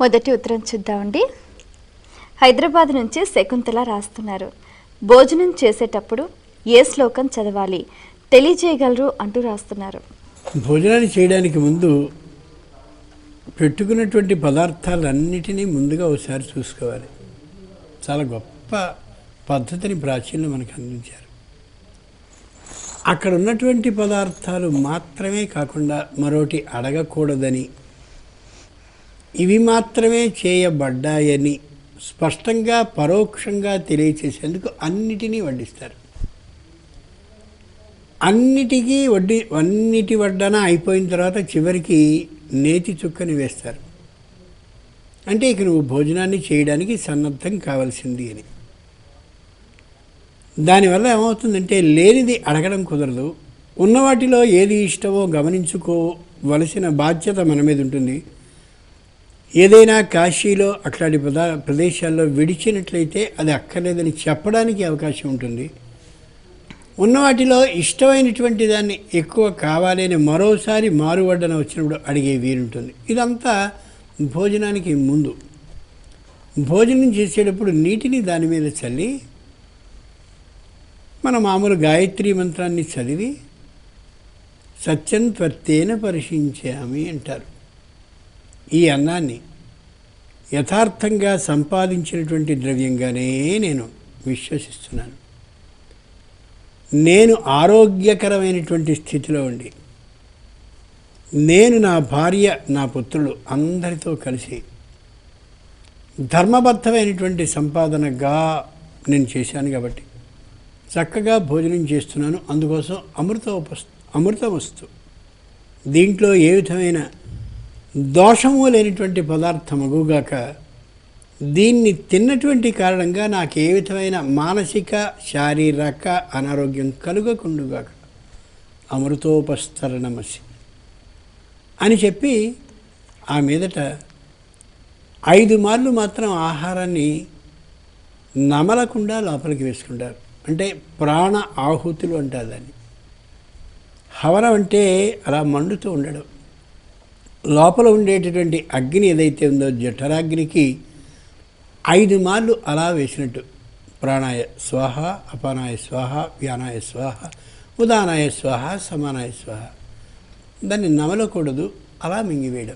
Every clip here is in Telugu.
మొదటి ఉత్తరం చూద్దామండి. హైదరాబాద్ నుంచి శకుంతల రాస్తున్నారు. భోజనం చేసేటప్పుడు ఏ శ్లోకం చదవాలి? తెలియజేయగలరు అంటూ రాస్తున్నారు. భోజనాన్ని చేయడానికి ముందు పెట్టుకున్నటువంటి పదార్థాలన్నిటినీ ముందుగా ఒకసారి చూసుకోవాలి. చాలా గొప్ప పద్ధతిని ప్రాచీనలు మనకు అందించారు. అక్కడ ఉన్నటువంటి పదార్థాలు మాత్రమే కాకుండా మరోటి అడగకూడదని ఇవి మాత్రమే చేయబడ్డాయని స్పష్టంగా పరోక్షంగా తెలియచేసేందుకు అన్నిటినీ వడ్డిస్తారు. అన్నిటికీ వడ్డి అన్నిటి వడ్డన అయిపోయిన తర్వాత చివరికి నేతి చుక్కని వేస్తారు. అంటే ఇక నువ్వు భోజనాన్ని చేయడానికి సన్నద్ధం కావాల్సింది అని. దానివల్ల ఏమవుతుందంటే లేనిది అడగడం కుదరదు. ఉన్న వాటిలో ఏది ఇష్టమో గమనించుకోవలసిన బాధ్యత మన మీద ఉంటుంది. ఏదైనా కాశీలో అట్లాంటి ప్రదా ప్రదేశాల్లో విడిచినట్లయితే అది అక్కర్లేదని చెప్పడానికి అవకాశం ఉంటుంది. ఉన్న వాటిలో ఇష్టమైనటువంటి దాన్ని ఎక్కువ కావాలని మరోసారి మారువడ్డన వచ్చినప్పుడు అడిగే వీలుంటుంది. ఇదంతా భోజనానికి ముందు. భోజనం చేసేటప్పుడు నీటిని దాని మీద చల్లి మన మామూలు గాయత్రి మంత్రాన్ని చదివి సత్యం త్వర్తేన పరిశీలించామి అంటారు. ఈ అన్నాన్ని యథార్థంగా సంపాదించినటువంటి ద్రవ్యంగానే నేను విశ్వసిస్తున్నాను. నేను ఆరోగ్యకరమైనటువంటి స్థితిలో ఉండి నేను నా భార్య నా పుత్రులు అందరితో కలిసి ధర్మబద్ధమైనటువంటి సంపాదనగా నేను చేశాను కాబట్టి చక్కగా భోజనం చేస్తున్నాను. అందుకోసం అమృత అమృతం వస్తు దీంట్లో ఏ విధమైన దోషము లేనిటువంటి పదార్థమగుగాక దీన్ని తిన్నటువంటి కారణంగా నాకు ఏ విధమైన మానసిక శారీరక అనారోగ్యం కలుగకుండుగాక అమృతోపస్తరణమసి అని చెప్పి ఆ మీదట ఐదు మార్లు మాత్రం ఆహారాన్ని నమలకుండా లోపలికి వేసుకుంటారు. అంటే ప్రాణ ఆహుతులు అంటారు దాన్ని. హవనం అంటే అలా మండుతూ ఉండడం. లోపల ఉండేటటువంటి అగ్ని ఏదైతే ఉందో జఠరాగ్నికి ఐదు మార్లు అలా వేసినట్టు. ప్రాణాయ స్వాహ అపానాయ స్వాహ వ్యానాయ స్వాహ ఉదానాయ స్వాహ సమానాయ స్వాహ. దాన్ని నమలకూడదు అలా మింగివేయడం.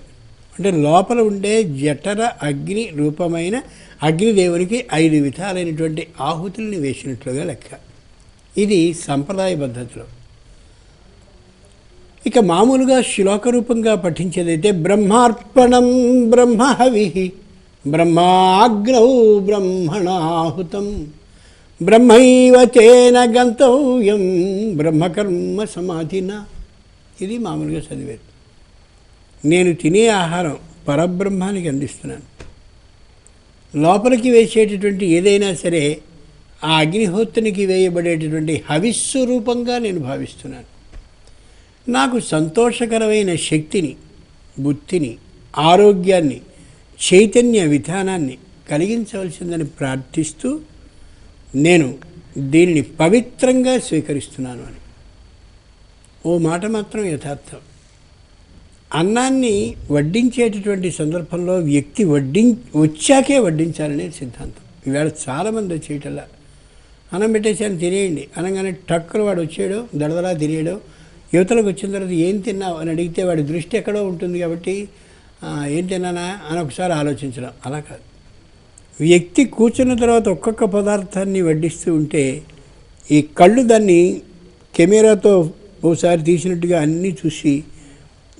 అంటే లోపల ఉండే జఠర అగ్ని రూపమైన అగ్నిదేవునికి ఐదు విధాలైనటువంటి ఆహుతుల్ని వేసినట్లుగా లెక్క. ఇది సంప్రదాయ పద్ధతిలో. ఇక మామూలుగా శ్లోకరూపంగా పఠించేదైతే బ్రహ్మార్పణం బ్రహ్మహవి బ్రహ్మాగ్నౌ బ్రహ్మణాహుతం బ్రహ్మైవతేన గంతవ్యం బ్రహ్మకర్మ సమాధిన. ఇది మామూలుగా చదివేది. నేను తినే ఆహారం పరబ్రహ్మానికి అందిస్తున్నాను. లోపలికి వేసేటటువంటి ఏదైనా సరే ఆ అగ్నిహోత్రునికి వేయబడేటటువంటి హవిస్సు రూపంగా నేను భావిస్తున్నాను. నాకు సంతోషకరమైన శక్తిని బుద్ధిని ఆరోగ్యాన్ని చైతన్య విధానాన్ని కలిగించవలసిందని ప్రార్థిస్తూ నేను దీనిని పవిత్రంగా స్వీకరిస్తున్నాను అని. ఓ మాట మాత్రం యథార్థం. అన్నాన్ని వడ్డించేటటువంటి సందర్భంలో వ్యక్తి వడ్డిం వచ్చాకే వడ్డించాలనే సిద్ధాంతం. ఈవేళ చాలామంది వచ్చేటలా. అన్నం పెట్టేసాను తినేయండి. అనగానే టక్కులు వాడు వచ్చేయడం దడదలా తినేయడం యువతలకు వచ్చిన తర్వాత ఏం తిన్నావు అని అడిగితే వాడి దృష్టి ఎక్కడో ఉంటుంది కాబట్టి ఏం తిన్నానా అని ఒకసారి ఆలోచించడం. అలా కాదు. వ్యక్తి కూర్చున్న తర్వాత ఒక్కొక్క పదార్థాన్ని వడ్డిస్తూ ఉంటే ఈ కళ్ళు దాన్ని కెమెరాతో ఓసారి తీసినట్టుగా అన్నీ చూసి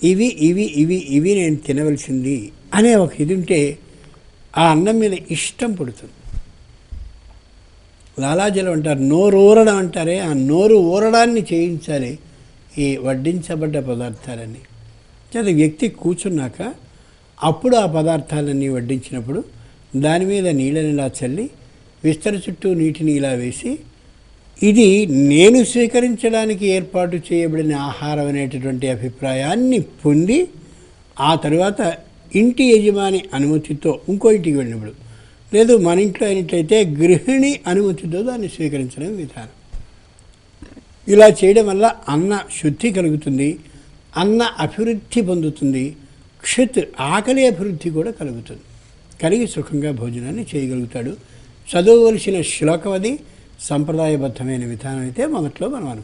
ఇవి ఇవి ఇవి ఇవి నేను తినవలసింది అనే ఒక ఇది ఉంటే ఆ అన్నం మీద ఇష్టం పుడుతుంది. లాలాజలం అంటారు నోరు ఊరడం అంటారే ఆ నోరు ఊరడాన్ని చేయించాలి. ఈ వడ్డించబడ్డ పదార్థాలన్నీ. చేత వ్యక్తి కూర్చున్నాక అప్పుడు ఆ పదార్థాలన్నీ వడ్డించినప్పుడు దాని మీద నీళ్ళని ఇలా చల్లి విస్తర చుట్టూ నీటిని ఇలా వేసి ఇది నేను స్వీకరించడానికి ఏర్పాటు చేయబడిన ఆహారం అనేటటువంటి అభిప్రాయాన్ని పొంది ఆ తరువాత ఇంటి యజమాని అనుమతితో ఇంకో ఇంటికి వెళ్ళినప్పుడు. లేదు మన ఇంట్లో అయినట్లయితే గృహిణి అనుమతితో దాన్ని స్వీకరించడం విధానం. ఇలా చేయడం వల్ల అన్న శుద్ధి కలుగుతుంది అన్న అభివృద్ధి పొందుతుంది క్షిత్ ఆకలి అభివృద్ధి కూడా కలుగుతుంది. కలిగి సుఖంగా భోజనాన్ని చేయగలుగుతాడు. చదవవలసిన శ్లోకం అది. సంప్రదాయబద్ధమైన విధానం అయితే మొదట్లో మనం అనుకుంటాం.